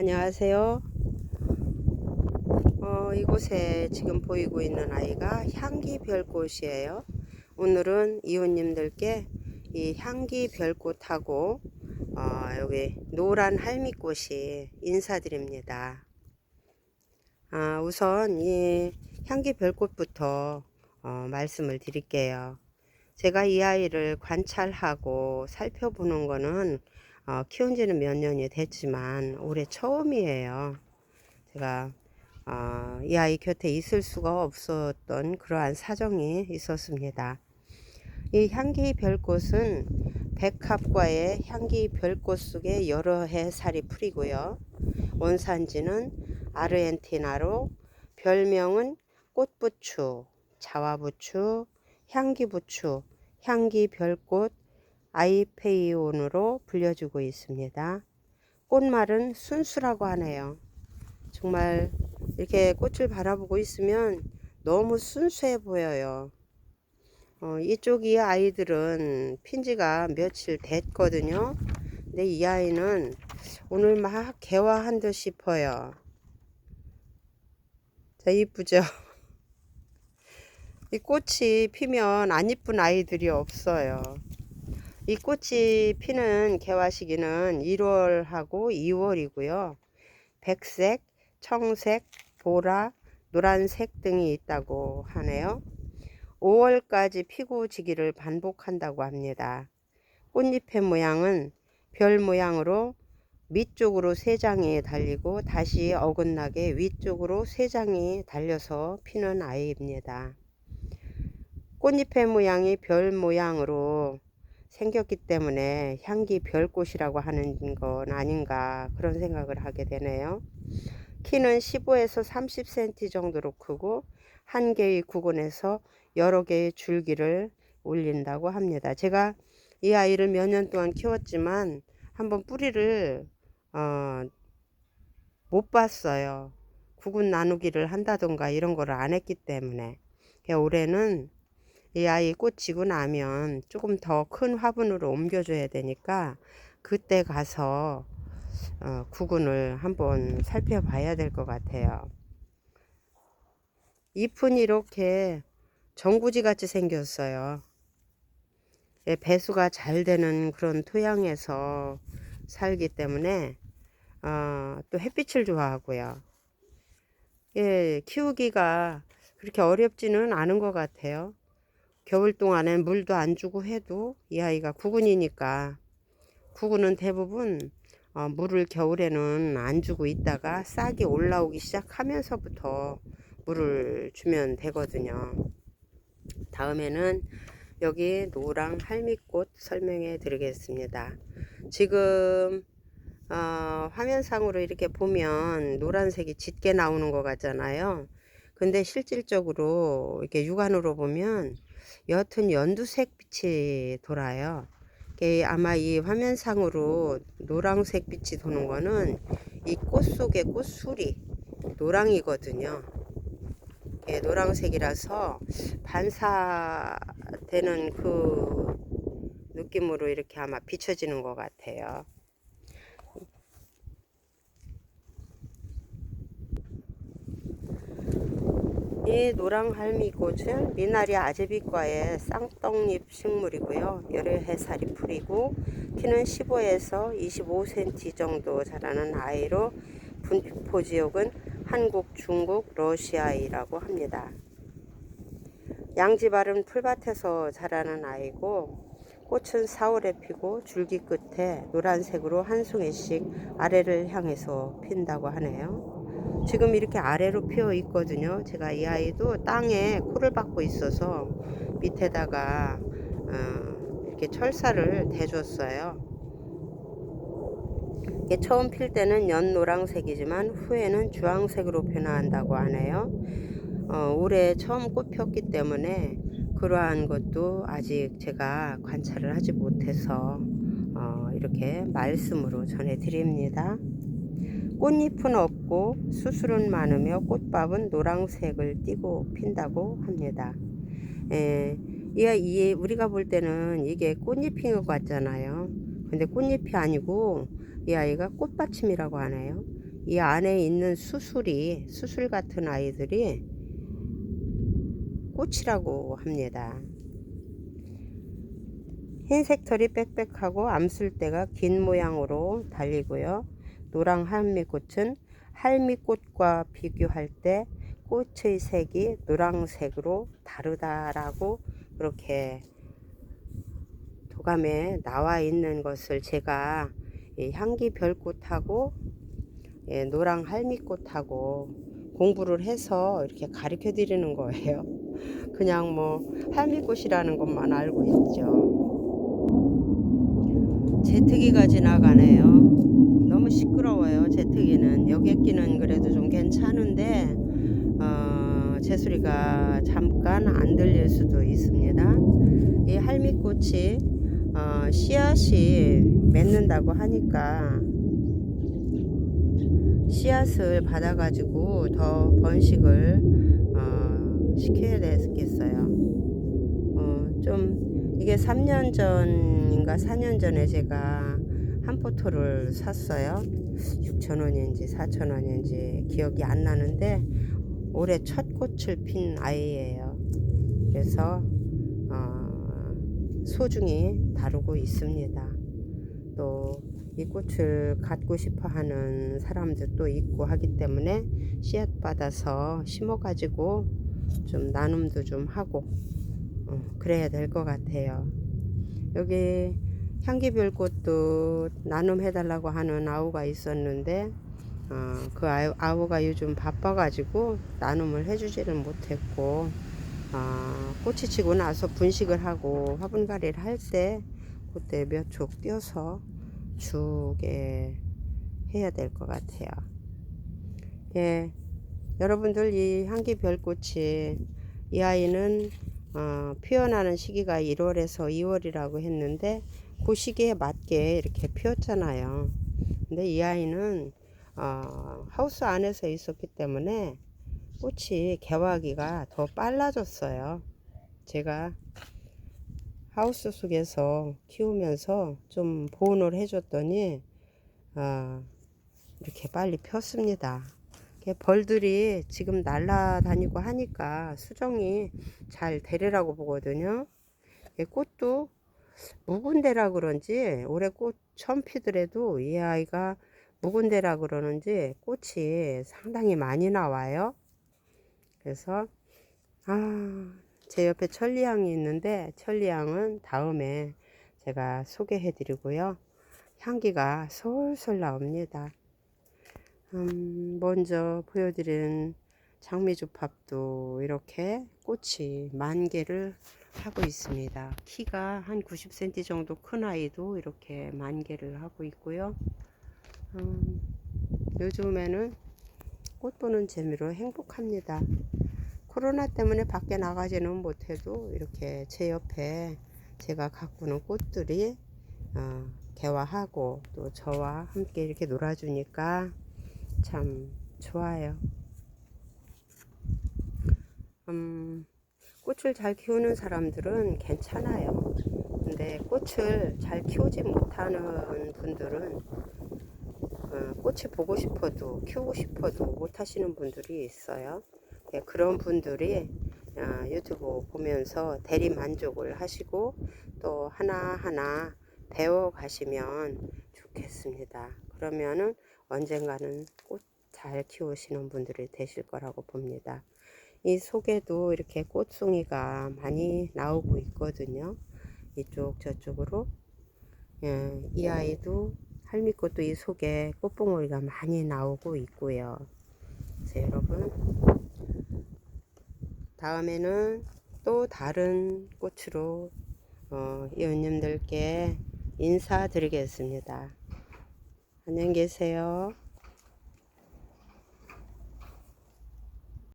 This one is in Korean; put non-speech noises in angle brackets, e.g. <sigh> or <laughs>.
안녕하세요. 어, 이곳에 지금 보이고 있는 아이가 향기 별꽃이에요. 오늘은 이웃님들께 이 향기 별꽃하고 어, 여기 노란 할미꽃이 인사드립니다. 아, 우선 이 향기 별꽃부터 어, 말씀을 드릴게요. 제가 이 아이를 관찰하고 살펴보는 거는 어, 키운 지는 몇 년이 됐지만 올해 처음이에요. 제가 어, 이 아이 곁에 있을 수가 없었던 그러한 사정이 있었습니다. 이 향기 별꽃은 백합과의 향기 별꽃 속에 여러 해 살이 풀이고요. 원산지는 아르헨티나로 별명은 꽃부추, 자화부추, 향기부추, 향기 별꽃, 아이페이온으로 불려주고 있습니다. 꽃말은 순수라고 하네요. 정말 이렇게 꽃을 바라보고 있으면 너무 순수해 보여요. 어, 이쪽 이 아이들은 핀지가 며칠 됐거든요. 근데 이 아이는 오늘 막 개화한 듯 싶어요. 자, 이쁘죠? <laughs> 이 꽃이 피면 안 이쁜 아이들이 없어요. 이 꽃이 피는 개화 시기는 1월하고 2월이고요. 백색, 청색, 보라, 노란색 등이 있다고 하네요. 5월까지 피고 지기를 반복한다고 합니다. 꽃잎의 모양은 별 모양으로 밑쪽으로 세 장이 달리고 다시 어긋나게 위쪽으로 세 장이 달려서 피는 아이입니다. 꽃잎의 모양이 별 모양으로 생겼기 때문에 향기 별꽃이라고 하는 건 아닌가 그런 생각을 하게 되네요. 키는 15에서 30cm 정도로 크고 한 개의 구근에서 여러 개의 줄기를 올린다고 합니다. 제가 이 아이를 몇 년 동안 키웠지만 한번 뿌리를 어, 못 봤어요. 구근 나누기를 한다던가 이런 거를 안 했기 때문에 올해는 이 아이 꽃 지고 나면 조금 더 큰 화분으로 옮겨줘야 되니까 그때 가서 어, 구근을 한번 살펴봐야 될 것 같아요. 잎은 이렇게 정구지 같이 생겼어요. 예, 배수가 잘 되는 그런 토양에서 살기 때문에 어, 또 햇빛을 좋아하고요. 예, 키우기가 그렇게 어렵지는 않은 것 같아요. 겨울 동안엔 물도 안 주고 해도 이 아이가 구근이니까 구근은 대부분 어, 물을 겨울에는 안 주고 있다가 싹이 올라오기 시작하면서부터 물을 주면 되거든요. 다음에는 여기 노랑 할미꽃 설명해 드리겠습니다. 지금 어, 화면상으로 이렇게 보면 노란색이 짙게 나오는 것 같잖아요. 근데 실질적으로 이렇게 육안으로 보면 옅은 연두색 빛이 돌아요. 아마 이 화면상으로 노란색 빛이 도는 거는 이 꽃 속의 꽃술이 노랑이거든요. 노란색이라서 반사되는 그 느낌으로 이렇게 아마 비춰지는 것 같아요. 이 노랑 할미꽃은 미나리 아제비과의 쌍떡잎 식물이고요. 여러 해살이 풀이고 키는 15에서 25cm 정도 자라는 아이로 분포 지역은 한국, 중국, 러시아이라고 합니다. 양지바른 풀밭에서 자라는 아이고 꽃은 4월에 피고 줄기 끝에 노란색으로 한 송이씩 아래를 향해서 핀다고 하네요. 지금 이렇게 아래로 피어 있거든요. 제가 이 아이도 땅에 코를 박고 있어서 밑에다가 어, 이렇게 철사를 대줬어요. 처음 필 때는 연 노랑색이지만 후에는 주황색으로 변화한다고 하네요. 어, 올해 처음 꽃 폈기 때문에 그러한 것도 아직 제가 관찰을 하지 못해서 어, 이렇게 말씀으로 전해드립니다. 꽃잎은 없고 수술은 많으며 꽃밥은 노란색을 띠고 핀다고 합니다. 에, 예, 이, 우리가 볼 때는 이게 꽃잎인 것 같잖아요. 근데 꽃잎이 아니고 이 아이가 꽃받침이라고 하네요. 이 안에 있는 수술이 수술 같은 아이들이 꽃이라고 합니다. 흰색 털이 빽빽하고 암술대가 긴 모양으로 달리고요. 노랑 할미꽃은 할미꽃과 비교할 때 꽃의 색이 노랑색으로 다르다라고 그렇게 도감에 나와 있는 것을 제가 이 향기 별꽃하고 예, 노랑 할미꽃하고 공부를 해서 이렇게 가르쳐 드리는 거예요. <laughs> 그냥 뭐 할미꽃이라는 것만 알고 있죠. 제트기가 지나가네요. 시끄러워요. 제트기는 여객기는 그래도 좀 괜찮은데 어, 제 소리가 잠깐 안 들릴 수도 있습니다. 이 할미꽃이 어, 씨앗이 맺는다고 하니까 씨앗을 받아 가지고 더 번식을 어, 시켜야 되겠어요. 어, 좀 이게 3년 전인가 4년 전에 제가 한 포토를 샀어요. 6,000원인지 4,000원인지 기억이 안 나는데 올해 첫 꽃을 핀 아이예요. 그래서 어, 소중히 다루고 있습니다. 또 이 꽃을 갖고 싶어 하는 사람들도 있고 하기 때문에 씨앗 받아서 심어 가지고 좀 나눔도 좀 하고 어, 그래야 될 것 같아요. 여기 향기별꽃도 나눔해 달라고 하는 아우가 있었는데 어, 그 아우, 아우가 요즘 바빠가지고 나눔을 해주지를 못했고 어, 꽃이 지고 나서 분식을 하고 화분갈이를 할 때 그때 몇 촉 띄어서 주게 해야 될 것 같아요. 예, 여러분들 이 향기 별꽃이 이 아이는 어, 피어나는 시기가 1월에서 2월이라고 했는데 그 시기에 맞게 이렇게 피었잖아요. 근데 이 아이는 어, 하우스 안에서 있었기 때문에 꽃이 개화하기가 더 빨라졌어요. 제가 하우스 속에서 키우면서 좀 보온을 해줬더니 어, 이렇게 빨리 폈습니다. 벌들이 지금 날아다니고 하니까 수정이 잘 되리라고 보거든요. 이 꽃도 묵은 데라 그런지 올해 꽃 처음 피더라도 이 아이가 묵은 데라 그러는지 꽃이 상당히 많이 나와요. 그래서 아, 제 옆에 천리향이 있는데 천리향은 다음에 제가 소개해 드리고요. 향기가 솔솔 나옵니다. 음, 먼저 보여드린 장미주팝도 이렇게 꽃이 만 개를 하고 있습니다. 키가 한 90cm 정도 큰 아이도 이렇게 만 개를 하고 있고요. 음, 요즘에는 꽃 보는 재미로 행복합니다. 코로나 때문에 밖에 나가지는 못해도 이렇게 제 옆에 제가 가꾸는 꽃들이 어, 개화하고 또 저와 함께 이렇게 놀아주니까 참 좋아요. 음, 꽃을 잘 키우는 사람들은 괜찮아요. 근데 꽃을 잘 키우지 못하는 분들은 어, 꽃이 보고 싶어도 키우고 싶어도 못 하시는 분들이 있어요. 예, 그런 분들이 어, 유튜브 보면서 대리 만족을 하시고 또 하나하나 배워 가시면 좋겠습니다. 그러면은 언젠가는 꽃 잘 키우시는 분들이 되실 거라고 봅니다. 이 속에도 이렇게 꽃송이가 많이 나오고 있거든요. 이쪽 저쪽으로 예, 이 아이도 할미꽃도 이 속에 꽃봉오리가 많이 나오고 있고요. 그래서 여러분 다음에는 또 다른 꽃으로 어, 이웃님들께 인사드리겠습니다. 안녕히 계세요.